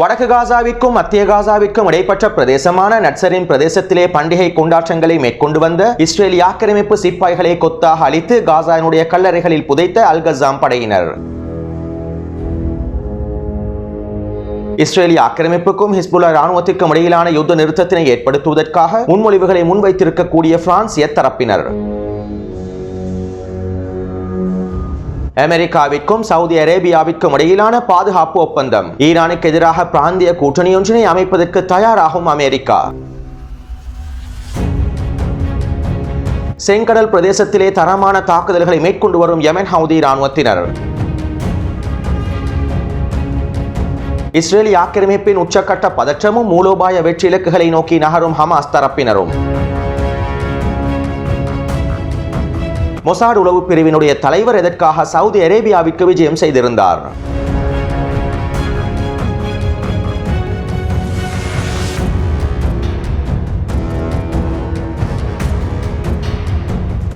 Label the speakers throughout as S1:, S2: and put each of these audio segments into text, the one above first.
S1: வடக்கு காசாவிற்கும் மத்திய காசாவிற்கும் இடைப்பட்ட பிரதேசமான நட்சரின் பிரதேசத்திலே பண்டிகை கொண்டாட்டங்களை மேற்கொண்டு வந்த இஸ்ரேலி ஆக்கிரமிப்பு சிப்பாய்களை கொத்தாக அழித்து காசாவினுடைய கல்லறைகளில் புதைத்த அல்கசாம் படையினர். இஸ்ரேலிய ஆக்கிரமிப்புக்கும் ஹிஸ்புல்லா ராணுவத்திற்கும் இடையிலான யுத்த நிறுத்தத்தினை ஏற்படுத்துவதற்காக முன்மொழிவுகளை முன்வைத்திருக்கக்கூடிய பிரான்சிய தரப்பினர். அமெரிக்காவிற்கும் சவுதி அரேபியாவிற்கும் இடையிலான பாதுகாப்பு ஒப்பந்தம். ஈரானுக்கு எதிராக பிராந்திய கூட்டணியொன்றினை அமைப்பதற்கு தயாராகும் அமெரிக்கா. செங்கடல் பிரதேசத்திலே தரமான தாக்குதல்களை மேற்கொண்டு வரும் யமன் ஹவுதி இராணுவத்தினர். இஸ்ரேலி ஆக்கிரமிப்பின் உச்சக்கட்ட பதற்றமும் மூலோபாய வெற்றி இலக்குகளை நோக்கி நகரும் ஹமாஸ் தரப்பினரும். மொசாடு உளவு பிரிவினுடைய தலைவர் எதற்காக சவுதி அரேபியாவிற்கு விஜயம் செய்திருந்தார்?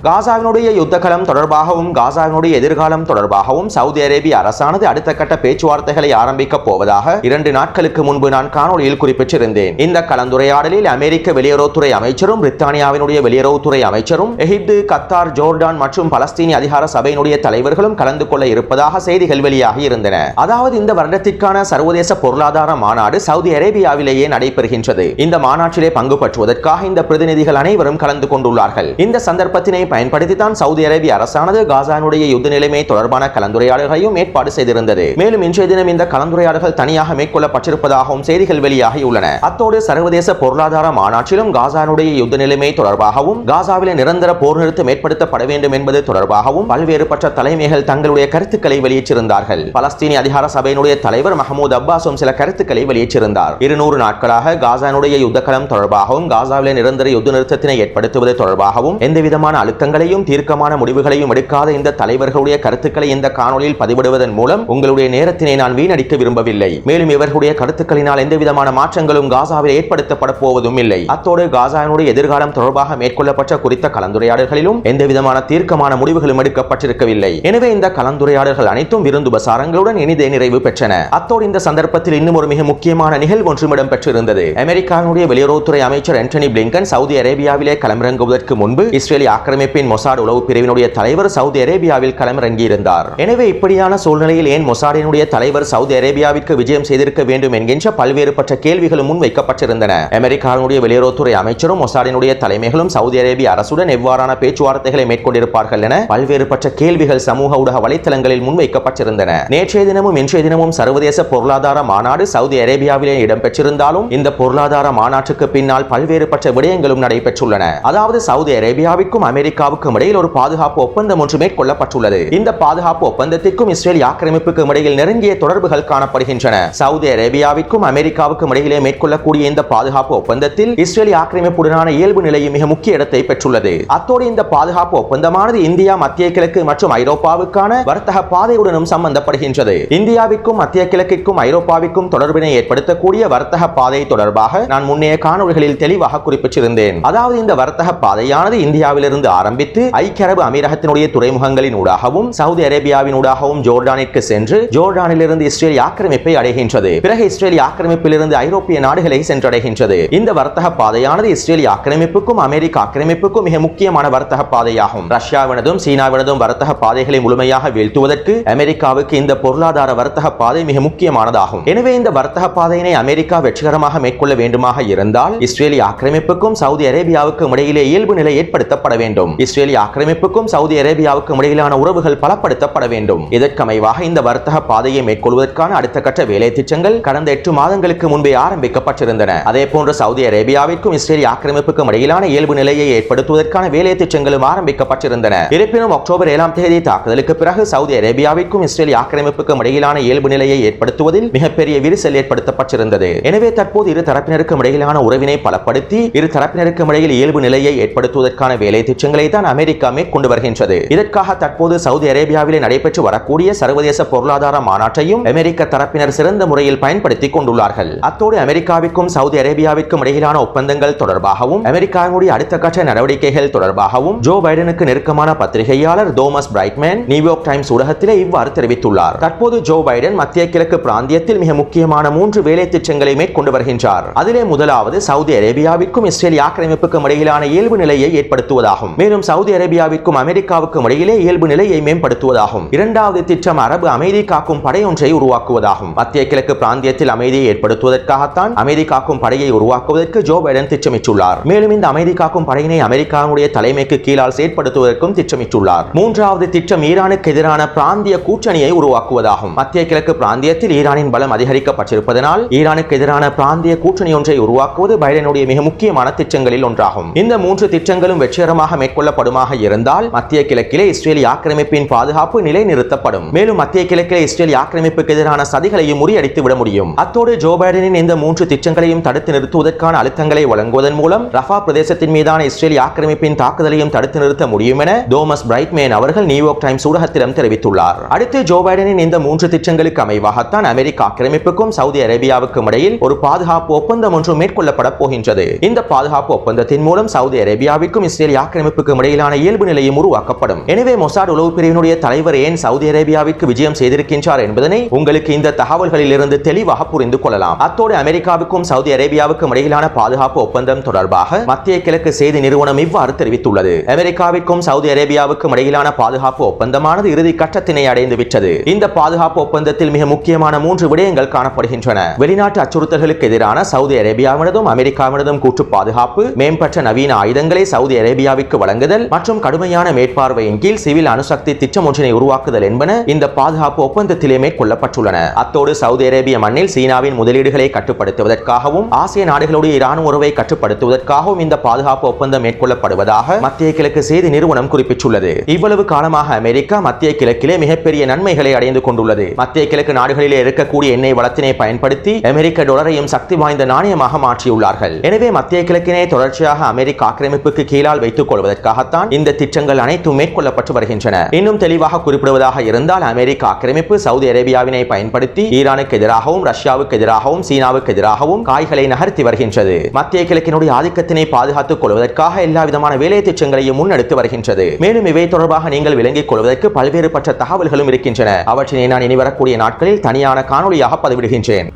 S1: காசாவினுடைய யுத்தகலம் தொடர்பாகவும் காசாவினுடைய எதிர்காலம் தொடர்பாகவும் சவுதி அரேபிய அரசானது அடுத்த கட்ட பேச்சுவார்த்தைகளை ஆரம்பிக்கப் போவதாக இரண்டு நாட்களுக்கு முன்பு நான் காணொலியில் குறிப்பிட்டிருந்தேன். இந்த கலந்துரையாடலில் அமெரிக்க வெளியுறவுத்துறை அமைச்சரும் பிரித்தானியாவினுடைய வெளியுறவுத்துறை அமைச்சரும் எகிப்து கத்தார் ஜோர்டான் மற்றும் பலஸ்தீனிய அதிகார சபையினுடைய தலைவர்களும் கலந்து கொள்ள இருப்பதாக செய்திகள் வெளியாகி இருந்தன. அதாவது இந்த வருடத்திற்கான சர்வதேச பொருளாதார மாநாடு சவுதி அரேபியாவிலேயே நடைபெறுகின்றது. இந்த மாநாட்டிலே பங்கு பற்றுவதற்காக இந்த பிரதிநிதிகள் அனைவரும் கலந்து கொண்டுள்ளார்கள். இந்த சந்தர்ப்பத்தினை பயன்படுத்தித்தான் சவுதி அரேபிய அரசானது காசானுடைய யுத்த நிலைமை தொடர்பான கலந்துரையாடல்களையும் ஏற்பாடு செய்திருந்தது. மேலும் இன்றைய தினம் இந்த கலந்துரையாடல்கள் தனியாக மேற்கொள்ளப்பட்டிருப்பதாகவும் செய்திகள் வெளியாகியுள்ளன. அத்தோடு சர்வதேச பொருளாதார மாநாட்டிலும் காசானுடைய யுத்த நிலைமை தொடர்பாகவும் காசாவிலே நிரந்தர போர் நிறுத்தம் ஏற்படுத்தப்பட வேண்டும் என்பது தொடர்பாகவும் பல்வேறுபட்ட தலைமைகள் தங்களுடைய கருத்துக்களை வெளியிட்டிருந்தார்கள். பலஸ்தீனி அதிகார சபையினுடைய தலைவர் மஹமூத் அப்பாஸும் சில கருத்துக்களை வெளியிட்டிருந்தார். இருநூறு நாட்களாக காசானுடைய யுத்தகலம் தொடர்பாகவும் காசாவிலே நிரந்தர யுத்த நிறுத்தத்தினை ஏற்படுத்துவது தொடர்பாகவும் எந்தவிதமான அழுத்தங்களையும் தீர்க்கமான முடிவுகளையும் எடுக்காத இந்த தலைவர்களுடைய கருத்துக்களை இந்த காணொலியில் பதிவிடுவதன் மூலம் உங்களுடைய நேரத்தினை நான் வீணடிக்க விரும்பவில்லை. மேலும் இவர்களுடைய கருத்துக்களினால் எந்தவிதமான மாற்றங்களும் காசாவில் ஏற்படுத்தப்பட போவதும் இல்லை. அத்தோடு காசாவினுடைய எதிர்காலம் தொடர்பாக மேற்கொள்ளப்பட்ட குறித்த கலந்துரையாடல்களிலும் எந்தவிதமான தீர்க்கமான முடிவுகளும் எடுக்கப்பட்டிருக்கவில்லை. எனவே இந்த கலந்துரையாடல்கள் அனைத்தும் விருந்துபசாரங்களுடன் இனிதே நிறைவு பெற்றன. அத்தோடு இந்த சந்தர்ப்பத்தில் இன்னும் ஒரு மிக முக்கியமான நிகழ்வு ஒன்றும் இடம்பெற்றிருந்தது. அமெரிக்காவினுடைய வெளியுறவுத்துறை அமைச்சர் ஆண்டனி பிளிங்கன் சவுதி அரேபியாவிலே களமிறங்குவதற்கு முன்பு இஸ்ரேலிய அமைப்பின் மொசாட் உளவு பிரிவினுடைய தலைவர் சவுதி அரேபியாவில் களமிறங்கியிருந்தார். எனவே இப்படியான சூழ்நிலையில் ஏன் மொசாடினுடைய தலைவர் சவுதி அரேபியாவிற்கு விஜயம் செய்திருக்க வேண்டும் என்கின்ற பல்வேறுபட்ட கேள்விகளும் முன்வைக்கப்பட்டிருந்தன. அமெரிக்காவினுடைய வெளியுறவுத்துறை அமைச்சரும் மொசாடினுடைய தலைமைகளும் சவுதி அரேபிய அரசுடன் எவ்வாறான பேச்சுவார்த்தைகளை மேற்கொண்டிருப்பார்கள் என பல்வேறுபட்ட கேள்விகள் சமூக ஊடக வலைத்தளங்களில் முன்வைக்கப்பட்டிருந்தன. நேற்றைய தினமும் இன்றைய தினமும் சர்வதேச பொருளாதார மாநாடு சவுதி அரேபியாவிலே இடம்பெற்றிருந்தாலும் இந்த பொருளாதார மாநாட்டுக்கு பின்னால் பல்வேறு பற்ற விடயங்களும் நடைபெற்றுள்ளன. அதாவது சவுதி அரேபியாவிற்கும் அமெரிக்க அமெரிக்காவுக்கும் இடையில் ஒரு பாதுகாப்பு ஒப்பந்தம் ஒன்று மேற்கொள்ளப்பட்டுள்ளது. இந்த பாதுகாப்பு ஒப்பந்தத்திற்கும் இஸ்ரேல் ஆக்கிரமிப்புக்கும் இடையில் நெருங்கிய தொடர்புகள் காணப்படுகின்றன. சவுதி அரேபியாவிற்கும் அமெரிக்காவுக்கும் இடையிலே மேற்கொள்ளக்கூடிய இந்த பாதுகாப்பு ஒப்பந்தத்தில் இஸ்ரேல் ஆக்கிரமிப்புடனான இயல்பு நிலையும் மிக முக்கிய இடத்தை பெற்றுள்ளது. அத்தோடு இந்த பாதுகாப்பு ஒப்பந்தமானது இந்தியா மத்திய கிழக்கு மற்றும் ஐரோப்பாவுக்கான வர்த்தக பாதையுடனும் சம்பந்தப்படுகின்றது. இந்தியாவிற்கும் மத்திய கிழக்கிற்கும் ஐரோப்பாவிற்கும் தொடர்பினை ஏற்படுத்தக்கூடிய வர்த்தக பாதை தொடர்பாக நான் முன்னைய காணொலிகளில் தெளிவாக குறிப்பிட்டிருந்தேன். அதாவது இந்த வர்த்தக பாதையானது இந்தியாவிலிருந்து ஆரம்பித்து ஐக்கிய அரபு அமீரகத்தினுடைய துறைமுகங்களின் ஊடாகவும் சவுதி அரேபியாவின் ஊடாகவும் ஜோர்டானிற்கு சென்று ஜோர்டானிலிருந்து இஸ்ரேல் ஆக்கிரமிப்பை அடைகின்றது. பிறகு இஸ்ரேல் ஆக்கிரமிப்பிலிருந்து ஐரோப்பிய நாடுகளை சென்றடைகின்றது. இந்த வர்த்தக பாதையானது இஸ்ரேல் ஆக்கிரமிப்புக்கும் அமெரிக்க ஆக்கிரமிப்புக்கும் மிக முக்கியமான வர்த்தக பாதையாகும். ரஷ்யாவினதும் சீனாவினதும் வர்த்தக பாதைகளை முழுமையாக வீழ்த்துவதற்கு அமெரிக்காவுக்கு இந்த பொருளாதார வர்த்தக பாதை மிக முக்கியமானதாகும். எனவே இந்த வர்த்தக பாதையினை அமெரிக்கா வெற்றிகரமாக மேற்கொள்ள வேண்டுமாக இருந்தால் இஸ்ரேலிய ஆக்கிரமிப்புக்கும் சவுதி அரேபியாவுக்கும் இடையிலே இயல்பு நிலை ஏற்படுத்தப்பட வேண்டும். இஸ்ரேலிய ஆக்கிரமிப்புக்கும் சவுதி அரேபியாவுக்கும் இடையிலான உறவுகள் பலப்படுத்தப்பட வேண்டும். இதற்கமைவாக இந்த வர்த்தக பாதையை மேற்கொள்வதற்கான அடுத்த கட்ட வேலை திட்டங்கள் கடந்த எட்டு மாதங்களுக்கு முன்பே ஆரம்பிக்கப்பட்டிருந்தன. அதே போன்று சவுதி அரேபியாவிற்கும் இஸ்ரேல் ஆக்கிரமிப்புக்கும் இடையிலான இயல்பு நிலையை ஏற்படுத்துவதற்கான வேலை திட்டங்களும் ஆரம்பிக்கப்பட்டிருந்தன. இருப்பினும் அக்டோபர் ஏழாம் தேதி தாக்குதலுக்கு பிறகு சவுதி அரேபியாவிற்கும் இஸ்ரேலி ஆக்கிரமிப்புக்கும் இடையிலான இயல்பு நிலையை ஏற்படுத்துவதில் மிகப்பெரிய விரிசல் ஏற்படுத்தப்பட்டிருந்தது. எனவே தற்போது இரு தரப்பினருக்கும் இடையிலான உறவினை பலப்படுத்தி இரு தரப்பினருக்கும் இடையில் இயல்பு நிலையை ஏற்படுத்துவதற்கான வேலை திட்டங்களை தாக்குதல்களை தான் அமெரிக்கா மேற்கொண்டு வருகின்றது. இதற்காக தற்போது சவுதி அரேபியாவிலே நடைபெற்று வரக்கூடிய சர்வதேச பொருளாதார மாநாட்டையும் அமெரிக்க தரப்பினர் சிறந்த முறையில் பயன்படுத்திக் கொண்டுள்ளார்கள். அத்தோடு அமெரிக்காவிற்கும் சவுதி அரேபியாவிற்கும் இடையிலான ஒப்பந்தங்கள் தொடர்பாகவும் அமெரிக்காவினுடைய அடுத்த கட்ட நடவடிக்கைகள் தொடர்பாகவும் ஜோ பைடனுக்கு நெருக்கமான பத்திரிகையாளர் Thomas Friedman New York Times ஊடகத்திலே இவ்வாறு தெரிவித்துள்ளார். தற்போது ஜோ பைடன் மத்திய கிழக்கு பிராந்தியத்தில் மிக முக்கியமான மூன்று வேலை திட்டங்களை மேற்கொண்டு வருகின்றார். அதிலே முதலாவது சவுதி அரேபியாவிற்கும் இஸ்ரேல் ஆக்கிரமிப்புக்கும் இடையிலான இயல்பு நிலையை ஏற்படுத்துவதாகும். மேலும் சவுதி அரேபியாவிற்கும் அமெரிக்காவுக்கும் இடையிலே இயல்பு நிலையை மேம்படுத்துவதாகும். இரண்டாவது திட்டம் அரபு அமைதி காக்கும் படை ஒன்றை உருவாக்குவதாகும். மத்திய கிழக்கு பிராந்தியத்தில் அமைதியை ஏற்படுத்துவதற்காகத்தான் அமைதி காக்கும் படையை உருவாக்குவதற்கு ஜோ பைடன் திட்டமிட்டுள்ளார். மேலும் இந்த அமைதி காக்கும் படையினை அமெரிக்காவுடைய தலைமைக்கு கீழால் செயற்படுத்துவதற்கும் திட்டமிட்டுள்ளார். மூன்றாவது திட்டம் ஈரானுக்கு எதிரான பிராந்திய கூட்டணியை உருவாக்குவதாகும். மத்திய கிழக்கு பிராந்தியத்தில் ஈரானின் பலம் அதிகரிக்கப்பட்டிருப்பதனால் ஈரானுக்கு எதிரான பிராந்திய கூட்டணி ஒன்றை உருவாக்குவது பைடனுடைய மிக முக்கியமான திட்டங்களில் ஒன்றாகும். இந்த மூன்று திட்டங்களும் வெற்றிகரமாக மேற்கொள்ள மேற்கொள்ளப்படுமாக இருந்தால் மத்திய கிழக்கிலே இஸ்ரேல் ஆக்கிரமிப்பின் பாதுகாப்பு நிலைநிறுத்தப்படும். மேலும் மத்திய கிழக்கிலே இஸ்ரேல் ஆக்கிரமிப்புக்கு எதிரான சதிகளையும் முறியடித்து விட முடியும். அத்தோடு ஜோ பைடனின் இந்த மூன்று திட்டங்களையும் தடுத்து நிறுத்துவதற்கான அழுத்தங்களை வழங்குவதன் மூலம் ரஃபா பிரதேசத்தின் மீதான இஸ்ரேல் ஆக்கிரமிப்பின் தாக்குதலையும் தடுத்து நிறுத்த முடியும் என தோமஸ் பிரைட்மேன் அவர்கள் நியூயார்க் டைம்ஸ் ஊடகத்திடம் தெரிவித்துள்ளார். அடுத்து ஜோ பைடனின் இந்த மூன்று திட்டங்களுக்கு அமைவாகத்தான் அமெரிக்க ஆக்கிரமிப்புக்கும் சவுதி அரேபியாவுக்கும் இடையில் ஒரு பாதுகாப்பு ஒப்பந்தம் ஒன்று மேற்கொள்ளப்பட போகின்றது. இந்த பாதுகாப்பு ஒப்பந்தத்தின் மூலம் சவுதி அரேபியாவிற்கும் இஸ்ரேல் ஆக்கிரமிப்புக்கும் இடையிலான இயல்பு நிலையும் உருவாக்கப்படும். எனவே மொசாட் உளவு பிரிவினுடைய தலைவர் ஏன் சவுதி அரேபியாவிற்கு விஜயம் செய்திருக்கின்றார் என்பதனை உங்களுக்கு இந்த தகவல்களில் இருந்து தெளிவாக புரிந்து கொள்ளலாம். அத்தோடு அமெரிக்காவுக்கும் சவுதி அரேபியாவுக்கும் இடையிலான பாதுகாப்பு ஒப்பந்தம் தொடர்பாக மத்திய கிழக்கு செய்தி நிறுவனம் இவ்வாறு தெரிவித்துள்ளது. அமெரிக்காவிற்கும் சவுதி அரேபியாவுக்கும் இடையிலான பாதுகாப்பு ஒப்பந்தமானது இறுதி கட்டத்தினை அடைந்து விட்டது. இந்த பாதுகாப்பு ஒப்பந்தத்தில் மிக முக்கியமான மூன்று விடயங்கள் காணப்படுகின்றன. வெளிநாட்டு அச்சுறுத்தல்களுக்கு எதிரான சவுதி அரேபியாவினதும் அமெரிக்காவினதும் கூட்டு பாதுகாப்பு மேம்பட்ட நவீன ஆயுதங்களை சவுதி அரேபியாவிற்கு வழங்க வழங்குதல் மற்றும் கடுமையான மேற்பார்வையின் கீழ் சிவில் அணுசக்தி திட்டம் ஒன்றினை உருவாக்குதல் என்பன இந்த பாதுகாப்பு ஒப்பந்தத்திலே மேற்கொள்ளப்பட்டுள்ளன. அத்தோடு சவுதி அரேபிய மண்ணில் சீனாவின் முதலீடுகளை கட்டுப்படுத்துவதற்காகவும் ஆசிய நாடுகளுடைய இராணுவ உறவை கட்டுப்படுத்துவதற்காகவும் இந்த பாதுகாப்பு ஒப்பந்தம் மேற்கொள்ளப்படுவதாக மத்திய கிழக்கு செய்தி நிறுவனம் குறிப்பிட்டுள்ளது. இவ்வளவு காலமாக அமெரிக்கா மத்திய கிழக்கிலே மிகப்பெரிய நன்மைகளை அடைந்து கொண்டுள்ளது. மத்திய கிழக்கு நாடுகளிலே இருக்கக்கூடிய எண்ணெய் வளத்தினை பயன்படுத்தி அமெரிக்க டாலரையும் சக்தி வாய்ந்த நாணயமாக மாற்றியுள்ளார்கள். எனவே மத்திய கிழக்கினை தொடர்ச்சியாக அமெரிக்க ஆக்கிரமிப்புக்கு கீழால் வைத்துக் கொள்வதற்கு அதற்காகத்தான் இந்த திட்டங்கள் அனைத்தும் மேற்கொள்ளப்பட்டு வருகின்றன. இன்னும் தெளிவாக குறிப்பிடுவதாக இருந்தால் அமெரிக்க ஆக்கிரமிப்பு சவுதி அரேபியாவினை பயன்படுத்தி ஈரானுக்கு எதிராகவும் ரஷ்யாவுக்கு எதிராகவும் சீனாவுக்கு எதிராகவும் காய்களை நகர்த்தி வருகின்றது. மத்திய கிழக்கினுடைய ஆதிக்கத்தினை பாதுகாத்துக் கொள்வதற்காக எல்லா விதமான வேலை திட்டங்களையும் முன்னெடுத்து வருகின்றது. மேலும் இவை தொடர்பாக நீங்கள் விளங்கிக் கொள்வதற்கு பல்வேறுபட்ட தகவல்களும் இருக்கின்றன. அவற்றினை நான் இனி வரக்கூடிய நாட்களில் தனியான காணொலியாக பதிவிடுகின்றேன்.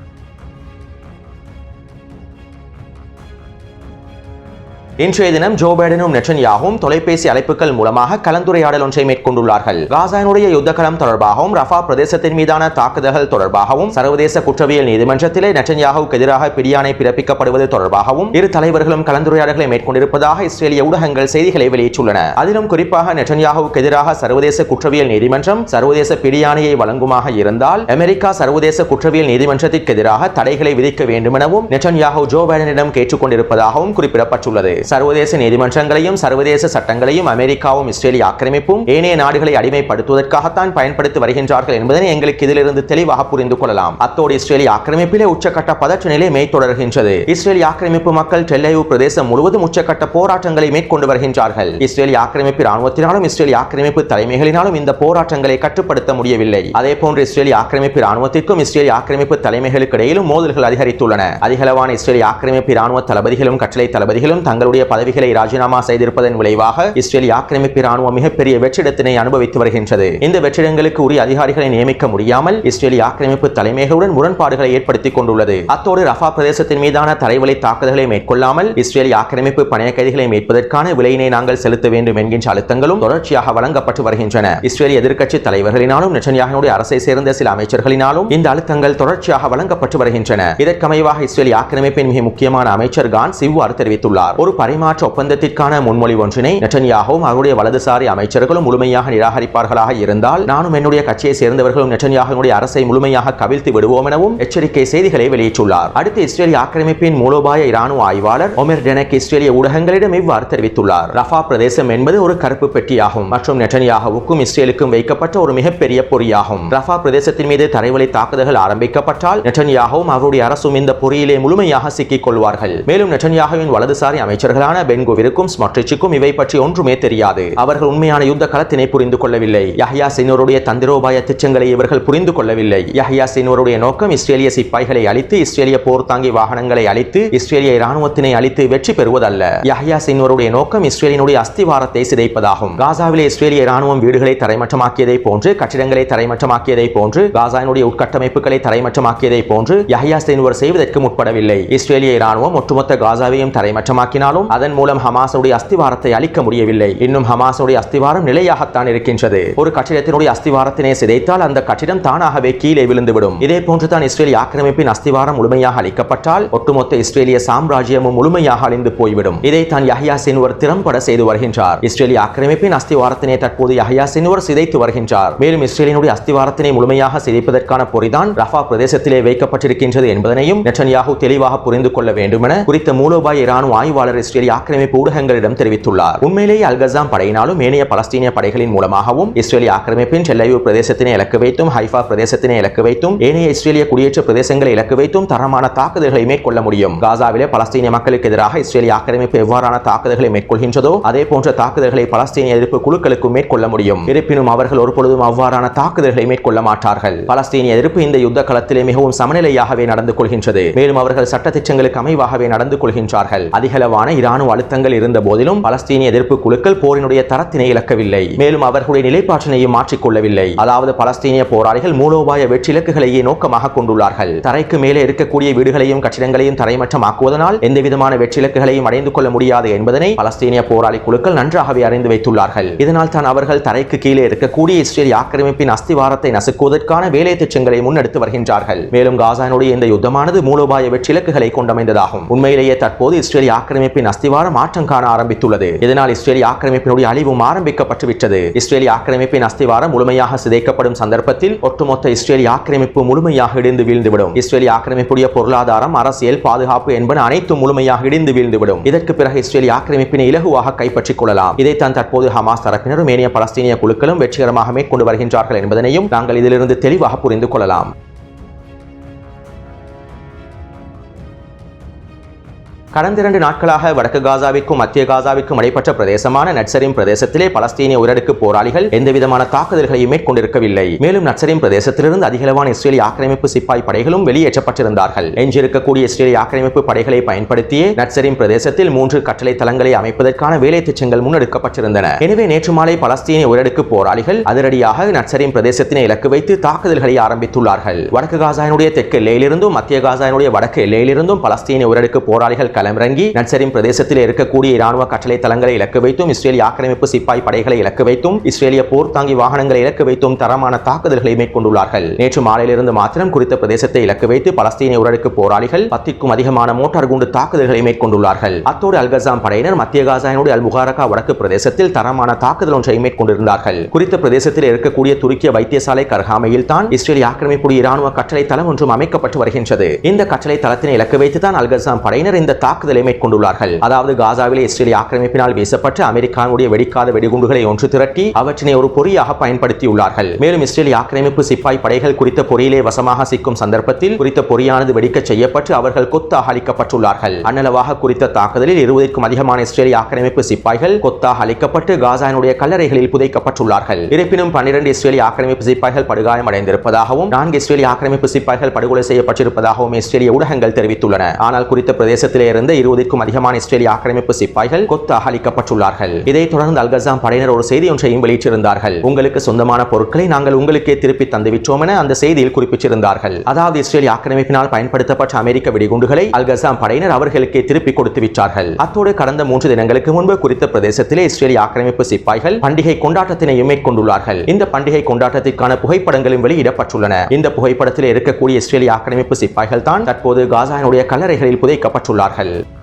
S1: இன்றைய தினம் ஜோ பைடனும் நெட்டன்யாகும் தொலைபேசி அழைப்புகள் மூலமாக கலந்துரையாடல் ஒன்றை மேற்கொண்டுள்ளார்கள். காசானுடைய யுத்தகலம் தொடர்பாகவும் ரஃபா பிரதேசத்தின் மீதான தாக்குதல்கள் தொடர்பாகவும் சர்வதேச குற்றவியல் நீதிமன்றத்திலே நெட்டன்யாகுவுக்கு எதிராக பிடியாணை பிறப்பிக்கப்படுவது தொடர்பாகவும் இரு தலைவர்களும் கலந்துரையாடல்களை மேற்கொண்டிருப்பதாக இஸ்ரேலிய ஊடகங்கள் செய்திகளை வெளியிட்டுள்ளன. அதிலும் குறிப்பாக நெட்டன்யாகுவுக்கு எதிராக சர்வதேச குற்றவியல் நீதிமன்றம் சர்வதேச பிடியாணையை வழங்குமாக இருந்தால் அமெரிக்கா சர்வதேச குற்றவியல் நீதிமன்றத்திற்கு எதிராக தடைகளை விதிக்க வேண்டும் எனவும் நெட்டன்யாகு ஜோ பைடனிடம் கேட்டுக்கொண்டிருப்பதாகவும் குறிப்பிடப்பட்டுள்ளது. சர்வதேச நீதிமன்றங்களையும் சர்வதேச சட்டங்களையும் அமெரிக்காவும் இஸ்ரேலிய ஆக்கிரமிப்பும் ஏனைய நாடுகளை அடிமைப்படுத்துவதற்காகத்தான் பயன்படுத்தி வருகின்றார்கள் என்பதனை எங்களுக்கு இதிலிருந்து தெளிவாக புரிந்து கொள்ளலாம். அத்தோடு இஸ்ரேலிய ஆக்கிரமிப்பிலே உச்சக்கட்ட பதற்ற நிலை மேற்தொடர்கின்றது இஸ்ரேலிய ஆக்கிரமிப்பு மக்கள் டெல்லைவு பிரதேசம் முழுவதும் உச்சக்கட்ட போராட்டங்களை மேற்கொண்டு வருகின்றார்கள். இஸ்ரேலிய ஆக்கிரமிப்பு ராணுவத்தினாலும் இஸ்ரேலிய ஆக்கிரமிப்பு தலைமைகளினாலும் இந்த போராட்டங்களை கட்டுப்படுத்த முடியவில்லை. அதே போன்று இஸ்ரேலிய ஆக்கிரமிப்பு ராணுவத்திற்கும் இஸ்ரேலிய ஆக்கிரமிப்பு தலைமைகளுக்கு இடையிலும் மோதல்கள் அதிகரித்துள்ளன. அதிகளவான இஸ்ரேலிய ஆக்கிரமிப்பு ராணுவ தளபதிகளும் கட்டளை தளபதிகளும் தங்கள் தங்களுடைய பதவிகளை ராஜினாமா செய்திருப்பதன் விளைவாக இஸ்ரேல் ஆக்கிரமிப்பு ராணுவம் மிகப்பெரிய வெற்றிடத்தினை அனுபவித்து வருகின்றது. இந்த வெற்றிடங்களுக்கு உரிய அதிகாரிகளை நியமிக்க முடியாமல் இஸ்ரேலிய ஆக்கிரமிப்பு தலைமைகளுடன் முரண்பாடுகளை ஏற்படுத்திக் கொண்டுள்ளது. அத்தோடு ரஃபா பிரதேசத்தின் மீதான தரைவழி தாக்குதல்களை மேற்கொள்ளாமல் இஸ்ரேல் ஆக்கிரமிப்பு பணைய கைதிகளை மீட்பதற்கான விலையினை நாங்கள் செலுத்த வேண்டும் என்கின்ற அழுத்தங்களும் தொடர்ச்சியாக வழங்கப்பட்டு வருகின்றன. இஸ்ரேலிய எதிர்க்கட்சி தலைவர்களினாலும் நெச்சன்யாகனுடைய அரசை சேர்ந்த சில அமைச்சர்களினாலும் இந்த அழுத்தங்கள் தொடர்ச்சியாக வழங்கப்பட்டு வருகின்றன. இதற்கமைவாக இஸ்ரேலிய ஆக்கிரமிப்பின் மிக முக்கியமான அமைச்சர் கான் இவ்வாறு தெரிவித்துள்ளார். ஒரு பரிமாற்ற ஒப்பந்தத்திற்கான முன்மொழி ஒன்றினை நெட்டன்யாகவும் அவருடைய வலதுசாரி அமைச்சர்களும் முழுமையாக நிராகரிப்பார்களாக இருந்தால் நானும் என்னுடைய கட்சியை சேர்ந்தவர்களும் நெட்டன்யாகனுடைய அரசை முழுமையாக கவிழ்த்து விடுவோம் எனவும் எச்சரிக்கை செய்திகளை வெளியிட்டுள்ளார். அடுத்து இஸ்ரேலிய ஆக்கிரமிப்பின் மூலோபாய இராணுவ ஆய்வாளர் ஒமர் டெனக் இஸ்ரேலிய ஊடகங்களிடம் இவ்வாறு தெரிவித்துள்ளார். ரஃபா பிரதேசம் என்பது ஒரு கருப்பு பெட்டியாகும். மற்றும் நெட்டன்யாகவுக்கும் இஸ்ரேலுக்கும் வைக்கப்பட்ட ஒரு மிகப்பெரிய பொறியாகும். ரஃபா பிரதேசத்தின் மீது தரைவழி தாக்குதல்கள் ஆரம்பிக்கப்பட்டால் நெட்டன்யாகவும் அவருடைய அரசும் இந்த பொறியிலே முழுமையாக சிக்கிக் கொள்வார்கள். மேலும் நெட்டன்யாகவின் வலதுசாரி அமைச்சர் வீரர்களான பென்கோவிற்கும் ஸ்மாட்ரிச்சுக்கும் இவை பற்றி ஒன்றுமே தெரியாது. அவர்கள் உண்மையான யுத்த களத்தினை புரிந்து கொள்ளவில்லை. யஹ்யா சினோருடைய தந்திரோபாய திட்டங்களை இவர்கள் புரிந்து கொள்ளவில்லை. யஹ்யா சினோருடைய நோக்கம் இஸ்ரேலிய சிப்பாய்களை அழித்து இஸ்ரேலிய போர் தாங்கி வாகனங்களை அழித்து இஸ்ரேலிய இராணுவத்தினை அழித்து வெற்றி பெறுவதல்ல. யஹ்யா சினோருடைய நோக்கம் இஸ்ரேலினுடைய அஸ்திவாரத்தை சிதைப்பதாகும். காசாவிலே இஸ்ரேலிய இராணுவம் வீடுகளை தரைமட்டமாக்கியதை போன்று கட்டிடங்களை தரைமட்டமாக்கியதை போன்று காசாவினுடைய உட்கட்டமைப்புகளை தரைமட்டமாக்கியதை போன்று யஹ்யா சின்வர் செய்வதற்கு முற்படவில்லை. இஸ்ரேலிய இராணுவம் ஒட்டுமொத்த காசாவையும் தரைமட்டமாக்கினாலும் அதன் மூலம் ஹமாஸுடைய அஸ்திவாரத்தை அளிக்க முடியவில்லை. இன்னும் ஹமாஸுடைய அஸ்திவாரம் நிலையாகத்தான் இருக்கின்றது. ஒரு கட்டிடத்தினுடைய அஸ்திவாரத்தினை சிதைத்தால் அந்த கட்டிடம் தானாகவே கீழே விழுந்துவிடும். இதே போன்றுதான் இஸ்ரேலிய ஆக்கிரமிப்பின் அஸ்திவாரம் முழுமையாக அளிக்கப்பட்டால் ஒட்டுமொத்த இஸ்ரேலிய சாம்ராஜ்யமும் முழுமையாக அழிந்து போய்விடும். இதை தான் யஹ்யா சின்வர் திறம்பட செய்து வருகின்றார். இஸ்ரேலிய ஆக்கிரமிப்பின் அஸ்திவாரத்தினை தற்போது யஹ்யா சின்வர் சிதைத்து வருகின்றார். மேலும் இஸ்ரேலினுடைய அஸ்திவாரத்தினை முழுமையாக சிதைப்பதற்கான பொறிதான் ரஃபா பிரதேசத்திலே வைக்கப்பட்டிருக்கின்றது என்பதனையும் நெட்டன்யாகு தெளிவாக புரிந்து கொள்ள வேண்டும் என குறித்த மூலோபாய இராணுவ ஆய்வாளர் இஸ்ரேலிய ஆக்கிரமிப்பு ஊடகங்களிடம் தெரிவித்துள்ளார். உண்மையிலேயே அல்கசாம் படையினாலும் ஏனைய பலஸ்தீனிய படைகளின் மூலமாகவும் இஸ்ரேலிய ஆக்கிரமிப்பின் செல்லையூ பிரதேசத்தினை இலக்கு வைத்தும் ஹைஃபா பிரதேசத்தினை இலக்கு வைத்தும் ஏனைய இஸ்ரேலிய குடியேற்ற பிரதேசங்களை இலக்கு வைத்தும் தரமான தாக்குதல்களை மேற்கொள்ள முடியும். காசாவிலே பலஸ்தீனிய மக்களுக்கு எதிராக இஸ்ரேலிய ஆக்கிரமிப்பு எவ்வாறான தாக்குதல்களை மேற்கொள்கின்றதோ அதே போன்ற தாக்குதல்களை பலஸ்தீனிய எதிர்ப்பு குழுக்களுக்கு மேற்கொள்ள முடியும். இருப்பினும் அவர்கள் ஒருபொழுதும் அவ்வாறான தாக்குதல்களை மேற்கொள்ள மாட்டார்கள். பலஸ்தீனிய எதிர்ப்பு இந்த யுத்த களத்திலே மிகவும் சமநிலையாகவே நடந்து கொள்கின்றது. மேலும் அவர்கள் சட்ட திட்டங்களுக்கு அமைவாகவே நடந்து கொள்கின்றார்கள். அதிகளவான இராணுவ அழுத்தங்கள் இருந்த போதிலும் பலஸ்தீனிய எதிர்ப்பு குழுக்கள் போரினுடைய தரத்தினை இழக்கவில்லை. மேலும் அவர்களுடைய நிலைப்பாட்டினையும் மாற்றிக்கொள்ளவில்லை அதாவது பலஸ்தீனிய போராளிகள் மூலோபாய வெற்றி இலக்குகளையே நோக்கமாக கொண்டுள்ளார்கள். தரைக்கு மேலே இருக்கக்கூடிய வீடுகளையும் கட்டிடங்களையும் தரைமட்டமாக்குவதனால் எந்தவிதமான வெற்றி இலக்குகளையும் அடைந்து கொள்ள முடியாது என்பதனை பலஸ்தீனிய போராளி குழுக்கள் நன்றாகவே அறிந்து வைத்துள்ளார்கள். இதனால் தான் அவர்கள் தரைக்கு கீழே இருக்கக்கூடிய இஸ்ரேல் ஆக்கிரமிப்பின் அஸ்திவாரத்தை நசுக்குவதற்கான வேலை திட்டங்களை முன்னெடுத்து வருகின்றார்கள். மேலும் காசானுடைய இந்த யுத்தமானது மூலோபாய வெற்றி இலக்குகளை கொண்டமைந்ததாகும். உண்மையிலேயே தற்போது இஸ்ரேல் ஆக்கிரமிப்பின் அஸ்திவாரம் மாற்றம் காண ஆரம்பித்துள்ளது. இதனால் இஸ்ரேலிய ஆக்கிரமிப்பினுடைய அழிவும் ஆரம்பிக்கப்பட்டு விட்டது ஆக்கிரமிப்பின் அஸ்திவாரம் முழுமையாக சிதைக்கப்படும் சந்தர்ப்பத்தில் ஒட்டுமொத்த இஸ்ரேலிய ஆக்கிரமிப்பு முழுமையாக இடிந்து வீழ்ந்துவிடும். இஸ்ரேலிய ஆக்கிரமிப்புடைய பொருளாதாரம் அரசியல் பாதுகாப்பு என்பன அனைத்தும் முழுமையாக இடிந்து வீழ்ந்துவிடும். இதற்கு பிறகு இஸ்ரேலிய ஆக்கிரமிப்பினை இலகுவாக கைப்பற்றிக் கொள்ளலாம். இதைத்தான் தற்போது ஹமாஸ் தரப்பினரும் ஏனைய பலஸ்தீனிய குழுக்களும் வெற்றிகரமாக மேற்கொண்டு வருகின்றார்கள் என்பதனையும் நாங்கள் இதிலிருந்து தெளிவாக புரிந்து கொள்ளலாம். கடந்த இரண்டு நாட்களாக வடக்கு காசாவிற்கும் மத்திய காசாவிற்கும் இடைப்பட்ட பிரதேசமான நட்சரின் பிரதேசத்திலே பலஸ்தீனிய உயரடுக்கு போராளிகள் எந்தவிதமான தாக்குதல்களையும் மேற்கொண்டிருக்கவில்லை. மேலும் நட்சரின் பிரதேசத்திலிருந்து அதிகளவான இஸ்ரேலிய ஆக்கிரமிப்பு சிப்பாய் படைகளும் வெளியேற்றப்பட்டிருந்தார்கள். எஞ்சியிருக்கக்கூடிய இஸ்ரேலிய ஆக்கிரமிப்பு படைகளை பயன்படுத்தியே நட்சரின் பிரதேசத்தில் மூன்று கட்டளை தளங்களை அமைப்பதற்கான வேலை திட்டங்கள் முன்னெடுக்கப்பட்டிருந்தன. எனவே நேற்று மாலை பலஸ்தீனிய உயரடுக்கு போராளிகள் அதிரடியாக நட்சரின் பிரதேசத்தினை இலக்கு வைத்து தாக்குதல்களை ஆரம்பித்துள்ளார்கள். வடக்கு காசாயினுடைய தெற்கு எல்லையிலிருந்தும் மத்திய காசாயினுடைய வடக்கு எல்லையிலிருந்தும் பலஸ்தீனிய உயரடுக்கு போராளிகள் களமிறங்கி நட்சரின் பிரதேசத்தில் இருக்கக்கூடிய இராணுவ கட்டளை தளங்களை இலக்கு வைத்தும் இஸ்ரேலிய ஆக்கிரமிப்பு சிப்பாய் படைகளை இலக்கு வைத்தும் இஸ்ரேலிய போர் தாங்கி வாகனங்களை இலக்கு வைத்தும் தரமான தாக்குதல்களை மேற்கொண்டுள்ளார்கள். நேற்று மாலையிலிருந்து மாத்திரம் குறித்த பிரதேசத்தை இலக்கு வைத்து பலஸ்தீனிய உடலுக்கு போராளிகள் பத்திற்கும் அதிகமான மோட்டார் குண்டு தாக்குதல்களை மேற்கொண்டுள்ளார்கள். அத்தோடு அல்கசாம் படையினர் மத்திய காசாயினுடைய அல் புகாரகா வடக்கு பிரதேசத்தில் தரமான தாக்குதல் ஒன்றை மேற்கொண்டிருந்தார்கள். குறித்த பிரதேசத்தில் இருக்கக்கூடிய துருக்கிய வைத்தியசாலை கர்ஹாமையில் தான் இஸ்ரேலிய ஆக்கிரமிப்புடைய இராணுவ கட்டளை தளம் ஒன்றும் அமைக்கப்பட்டு வருகின்றது. இந்த கட்டளை தளத்தினை இலக்கு வைத்து தான் அல்கசாம் படையினர் இந்த தாக்குதலை மேற்கொண்டுள்ளார்கள். அதாவது காசாவிலே இஸ்ரேலிய ஆக்கிரமிப்பினால் வீசப்பட்ட அமெரிக்காவுடைய வெடிக்காத வெடிகுண்டுகளை ஒன்று திரட்டி அவற்றினை ஒரு பொறியாக பயன்படுத்தியுள்ளார்கள். மேலும் இஸ்ரேலிய ஆக்கிரமிப்பு சிப்பாய் படைகள் குறித்த பொறியிலே வசமாக சிக்கும் சந்தர்ப்பத்தில் குறித்த பொறியானது வெடிக்க செய்யப்பட்டு அவர்கள் கொத்தாக அளிக்கப்பட்டுள்ளார்கள். அன்னளவாக குறித்த தாக்குதலில் இருபதற்கும் அதிகமான இஸ்ரேலிய ஆக்கிரமிப்பு சிப்பாய்கள் கொத்தாக அளிக்கப்பட்டு காசாவினுடைய கல்லறைகளில் புதைக்கப்பட்டுள்ளார்கள். இருப்பினும் பன்னிரண்டு இஸ்ரேலிய ஆக்கிரமிப்பு சிப்பாய்கள் படுகாயம் அடைந்திருப்பதாகவும் நான்கு இஸ்ரேலிய ஆக்கிரமிப்பு சிப்பாய்கள் படுகொலை செய்யப்பட்டிருப்பதாகவும் இஸ்ரேலிய ஊடகங்கள் தெரிவித்துள்ளன. ஆனால் குறித்த பிரதேசத்திலே இருந்த இருபதிற்கும் அதிகமான இஸ்ரேலிய ஆக்கிரமிப்பு சிப்பாய்கள் கொத்து அகலிக்கப்பட்டுள்ளார்கள். இதைத் தொடர்ந்து அல்கசாம் படையினர் ஒரு செய்தி ஒன்றையும் வெளியிட்டிருந்தார்கள். உங்களுக்கு சொந்தமான பொருட்களை நாங்கள் உங்களுக்கே திருப்பி தந்துவிட்டோம் என அந்த செய்தியில் குறிப்பிட்டிருந்தார்கள். அதாவது இஸ்ரேலிய ஆக்கிரமிப்பினால் பயன்படுத்தப்பட்ட அமெரிக்க வெடிகுண்டுகளை அல்கசாம் படையினர் அவர்களுக்கே திருப்பி கொடுத்து விட்டார்கள். அத்தோடு கடந்த மூன்று தினங்களுக்கு முன்பு குறித்த பிரதேசத்திலே இஸ்ரேலிய ஆக்கிரமிப்பு சிப்பாய்கள் பண்டிகை கொண்டாட்டத்தினையும் மேற்கொண்டுள்ளார்கள். இந்த பண்டிகை கொண்டாட்டத்திற்கான புகைப்படங்களும் வெளியிடப்பட்டுள்ளன. இந்த புகைப்படத்தில் இருக்கக்கூடிய இஸ்ரேலிய ஆக்கிரமிப்பு சிப்பாய்கள் தான் தற்போது காசாவினுடைய கல்லறைகளில் புதைக்கப்பட்டுள்ளார்கள். it.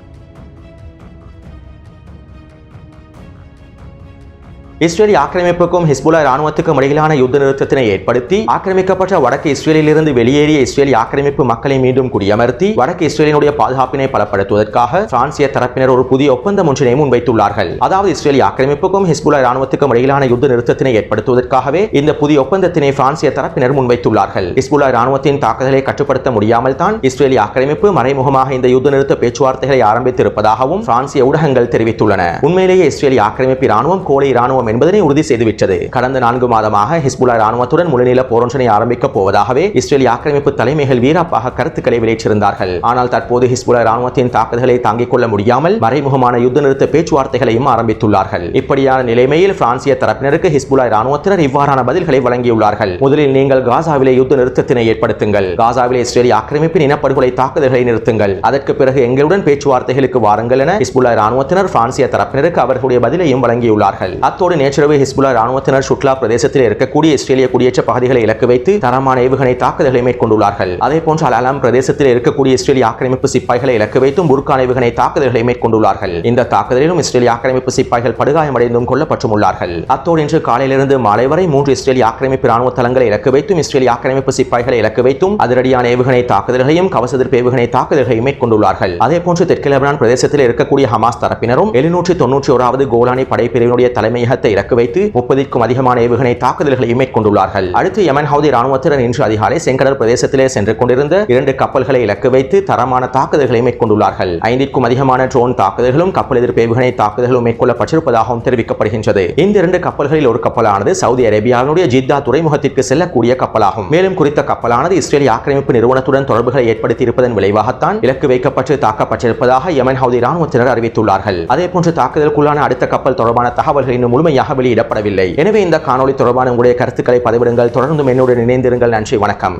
S1: இஸ்ரேலி ஆக்கிரமிப்புக்கும் ஹிஸ்புல்லா ராணுவத்துக்கும் இடையிலான யுத்த நிறுத்தத்தினை ஏற்படுத்தி ஆக்கிரமிக்கப்பட்ட வடக்கு இஸ்ரேலிலிருந்து வெளியேறிய இஸ்ரேலி ஆக்கிரமிப்பு மக்களை மீண்டும் குடியமர்த்தி வடக்கு இஸ்ரேலினுடைய பாதுகாப்பினை பலப்படுத்துவதற்காக பிரான்சிய தரப்பினர் ஒரு புதிய ஒப்பந்தம் ஒன்றினை முன்வைத்துள்ளார்கள். அதாவது இஸ்ரேலி ஆக்கிரமிப்புக்கும் ஹிஸ்புல்லா ராணுவத்துக்கும் இடையிலான யுத்த நிறுத்தத்தினை ஏற்படுத்துவதற்காகவே இந்த புதிய ஒப்பந்தத்தினை பிரான்சிய தரப்பினர் முன்வைத்துள்ளார்கள். ஹிஸ்புல்லா ராணுவத்தின் தாக்குதலை கட்டுப்படுத்த முடியாமல் தான் இஸ்ரேலி ஆக்கிரமிப்பு மறைமுகமாக இந்த யுத்த நிறுத்த பேச்சுவார்த்தைகளை ஆரம்பித்திருப்பதாகவும் பிரான்சிய ஊடகங்கள் தெரிவித்துள்ளன. உண்மையிலேயே இஸ்ரேலி ஆக்கிரமிப்பு ராணுவம் கோழி ராணுவம் என்பதனை உறுதி செய்துவிட்டது கடந்த நான்கு மாதமாக ஹிஸ்புல்லா ராணுவத்துடன் முழுநில போரொன்றினை ஆரம்பிக்கப் போவதாகவே இஸ்ரேல் ஆக்கிரமிப்பு தலைமைகள் வீராப்பாக கருத்துக்களை வெளியிட்டிருந்தார்கள். ஆனால் தற்போது ஹிஸ்புல்லா ராணுவத்தின் தாக்குதல்களை தாங்கிக் கொள்ள முடியாமல் மறைமுகமான யுத்த நிறுத்த பேச்சுவார்த்தைகளையும் ஆரம்பித்துள்ளார்கள். இப்படியான நிலைமையில் பிரான்சிய தரப்பினருக்கு ஹிஸ்புல்லா ராணுவத்தினர் இவ்வாறான பதில்களை வழங்கியுள்ளார்கள். முதலில் நீங்கள் காசாவிலே யுத்த நிறுத்தத்தினை ஏற்படுத்துங்கள். காசாவிலே இஸ்ரேலி ஆக்கிரமிப்பின் இனப்படுகொலை தாக்குதல்களை நிறுத்துங்கள். அதற்கு பிறகு எங்களுடன் பேச்சுவார்த்தைகளுக்கு வாருங்கள் என ஹிஸ்புல்லா ராணுவத்தினர் பிரான்சிய தரப்பினருக்கு அவர்களுடைய பதிலையும் வழங்கியுள்ளார்கள். அத்தோடு நேற்றிரவு ஹிஸ்புல்லா ராணுவத்தினர் சுட்லா பிரதேசத்தில் இருக்கக்கூடிய இஸ்ரேலிய குடியேற்ற பகுதிகளை இலக்கு வைத்து தரமான ஏவுகணை தாக்குதல்களை மேற்கொண்டுள்ளார்கள். அதே போன்று அலாம் பிரதேசத்தில் இருக்கக்கூடிய இஸ்ரேலிய ஆக்கிரமிப்பு சிப்பாய்களை இலக்கு வைத்தும் புர்கான் ஏவுகணை தாக்குதல்களை மேற்கொண்டுள்ளார்கள். இந்த தாக்குதலிலும் இஸ்ரேலிய ஆக்கிரமிப்பு சிப்பாய்கள் படுகாயமடைந்தும் கொல்லப்பட்டும் உள்ளார்கள். அத்தோடு இன்று காலையிலிருந்து மாலை வரை மூன்று இஸ்ரேலிய ஆக்கிரமிப்பு ராணுவ தளங்களை இலக்கு வைத்தும் இஸ்ரேலிய ஆக்கிரமிப்பு சிப்பாய்களை இலக்கு வைத்தும் அதிரடியான ஏவுகணை தாக்குதல்களையும் கவச ஏவுகணை தாக்குதல்களையும் மேற்கொண்டுள்ளார்கள். அதே போன்று தெற்கு லெபனான் பிரதேசத்தில் இருக்கக்கூடிய ஹமாஸ் தரப்பினரும் எழுநூற்றி தொன்னூற்றி ஓராவது கோலானி படைப்பிரிவினுடைய தலைமையகத்தை இலக்கு வைத்து முப்பதிற்கும் அதிகமான ஏவுகணை தாக்குதல்களை மேற்கொண்டுள்ளார்கள். அடுத்து யமன் ஹவுதி ராணுவத்தினர் இன்று அதிகாலை செங்கடல் பிரதேசத்திலே சென்று கொண்டிருந்த இரண்டு கப்பல்களை இலக்கு வைத்து தரமான தாக்குதல்களை மேற்கொண்டுள்ளார்கள். ஐந்திற்கும் அதிகமான ட்ரோன் தாக்குதல்களும் கப்பல் எதிர்ப்பு ஏவுகணை தாக்குதல்களும் மேற்கொள்ளப்பட்டிருப்பதாகவும் தெரிவிக்கப்படுகின்றது. இந்த இரண்டு கப்பல்களில் ஒரு கப்பலானது சவுதி அரேபியாவினுடைய ஜித்தா துறைமுகத்திற்கு செல்லக்கூடிய கப்பலாகும். மேலும் குறித்த கப்பலானது இஸ்ரேல் ஆக்கிரமிப்பு நிறுவனத்துடன் தொடர்புகளை ஏற்படுத்தியிருப்பதன் விளைவாகத்தான் இலக்கு வைக்கப்பட்டு தாக்கப்பட்டிருப்பதாக யமன் ஹவுதி ராணுவத்தினர் அறிவித்துள்ளார்கள். அதேபோன்று தாக்குதலுக்குள்ளான அடுத்த கப்பல் தொடர்பான தகவல்கள் இன்னும் முழுமையாக வெளியிடப்படவில்லை. எனவே இந்த காணொலி தொடர்பான உங்களுடைய கருத்துக்களை பதிவிடுங்கள். தொடர்ந்தும் என்னுடன் இணைந்திருங்கள். நன்றி. வணக்கம்.